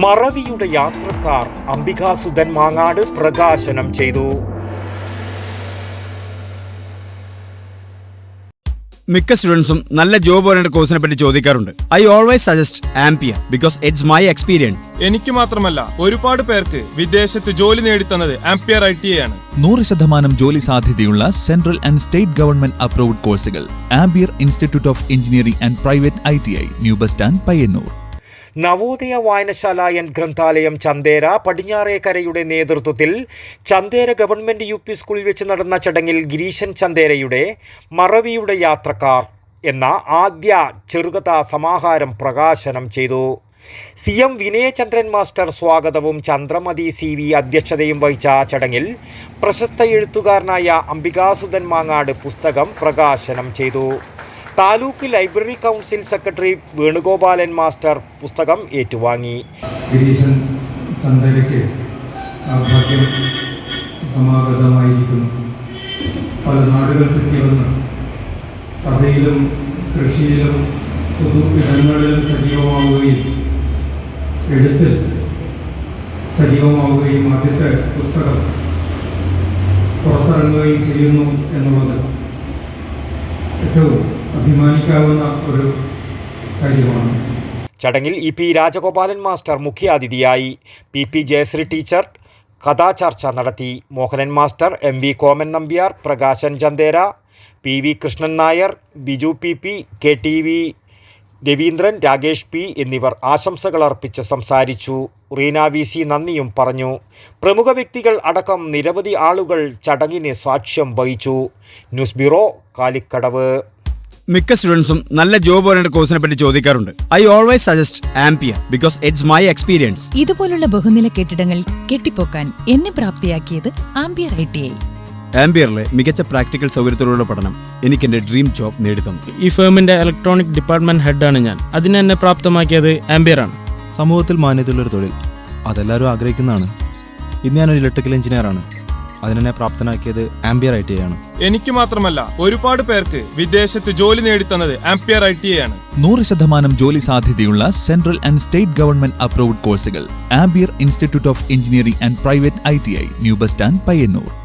മറവിയുടെ യാത്രക്കാർ അംബികാസുധൻ മാങ്ങാട് പ്രകാശനം ചെയ്തു. മിക്ക സ്റ്റുഡൻസും നല്ല ജോബ് ഓറിയന്റഡ് കോഴ്സിനെ പറ്റി ചോദിക്കാറുണ്ട്. I always suggest Ampere because it's my experience എനിക്ക് മാത്രമല്ല ഒരുപാട് പേർക്ക് വിദേശത്ത് ജോലി നേടിത്തന്നത് ആംപിയർ ഐ ടി ആണ്. നൂറ് ശതമാനം ജോലി സാധ്യതയുള്ള central and state government approved കോഴ്സുകൾ Ampere institute of engineering and private I T I new bus stand Payyanur Navodaya വായനശാല എൻ ഗ്രന്ഥാലയം ചന്തേര പടിഞ്ഞാറേക്കരയുടെ നേതൃത്വത്തിൽ ചന്തേര ഗവൺമെന്റ് യു പി സ്കൂളിൽ വെച്ച് നടന്ന ചടങ്ങിൽ ഗിരീശൻ ചന്തേരയുടെ മറവിയുടെ യാത്രക്കാർ എന്ന ആദ്യ ചെറുകഥാ സമാഹാരം പ്രകാശനം ചെയ്തു. സി എം വിനയചന്ദ്രൻ മാസ്റ്റർ സ്വാഗതവും ചന്ദ്രമതി സി വി അധ്യക്ഷതയും വഹിച്ച ചടങ്ങിൽ പ്രശസ്ത എഴുത്തുകാരനായ അംബികാസുധൻ മാങ്ങാട് പുസ്തകം പ്രകാശനം ചെയ്തു. Taluk library council secretary Venugopalan master പുസ്തകം ഏറ്റുവാങ്ങി. ഗിരീശൻ ചന്ദനയ്ക്ക് ആ ഭാഗ്യം സമാഗതമായിരിക്കുന്നു. പല നാടുകൾ ചുറ്റി വന്ന് കഥയിലും കൃഷിയിലും പൊതു ഇടങ്ങളിലും സജീവമാവുകയും എഴുത്ത് സജീവമാവുകയും ആദ്യത്തെ പുസ്തകം പുറത്തിറങ്ങുകയും ചെയ്യുന്നു എന്നുള്ളത് ഏറ്റവും അഭിമാനിക്കാവുന്ന ഒരു കാര്യമാണ്. ചടങ്ങിൽ ഇ പി രാജഗോപാലൻ മാസ്റ്റർ മുഖ്യാതിഥിയായി പി പി ജയശ്രീ ടീച്ചർ കഥാചർച്ച നടത്തി. Mohanan master M V Koman Nambiar Prakashan Chandera P V Krishnan Nair Biju P P K T V Raveendran Rakesh P എന്നിവർ ആശംസകൾ അർപ്പിച്ച് സംസാരിച്ചു. റീന വി സി നന്ദിയും പറഞ്ഞു. പ്രമുഖ വ്യക്തികൾ അടക്കം നിരവധി ആളുകൾ ചടങ്ങിന് സാക്ഷ്യം വഹിച്ചു. News bureau Kalikkadavu. മിക്ക സ്റ്റുഡൻസും നല്ല ജോബ് ഓറിയന്റഡ് കോഴ്സിനെ പറ്റി ചോദിക്കാറുണ്ട്. I always suggest Ampere because it's my experience ഇതുപോലുള്ള ബഹുനില കെട്ടിടങ്ങൾ കെട്ടിപ്പോക്കാൻ എന്നെ പ്രാപ്തിയാക്കിയത് ആംപിയർ ഐ ടി ഐ. ആംപിയറിലെ മികച്ച പ്രാക്ടിക്കൽ സൗകര്യത്തോടുള്ള പഠനം എനിക്ക് എന്റെ ഡ്രീം ജോബ് നേടിത്തന്നു. ഈ ഫേമിന്റെ ഇലക്ട്രോണിക് ഡിപ്പാർട്ട്മെന്റ് ഹെഡാണ് ഞാൻ. അതിനെ എന്നെ പ്രാപ്തമാക്കിയത് ആംബിയർ ആണ്. സമൂഹത്തിൽ മാന്യതയുള്ളൊരു തൊഴിൽ. അതെല്ലാവരും ആഗ്രഹിക്കുന്നതാണ്. ഇന്ന് ഞാനൊരു ഇലക്ട്രിക്കൽ എഞ്ചിനീയറാണ് അതിനെ പ്രാപ്തനാക്കിയത് ആംബിയർ ഐ ടി ആണ്. എനിക്ക് മാത്രമല്ല ഒരുപാട് പേർക്ക് വിദേശത്ത് ജോലി നേടിത്തന്നത് ആംബിയർ ഐ ടി ആണ്. നൂറ് ശതമാനം ജോലി സാധ്യതയുള്ള central and state government approved കോഴ്സുകൾ Ampere institute of engineering and private I T I new bus stand Payyanur.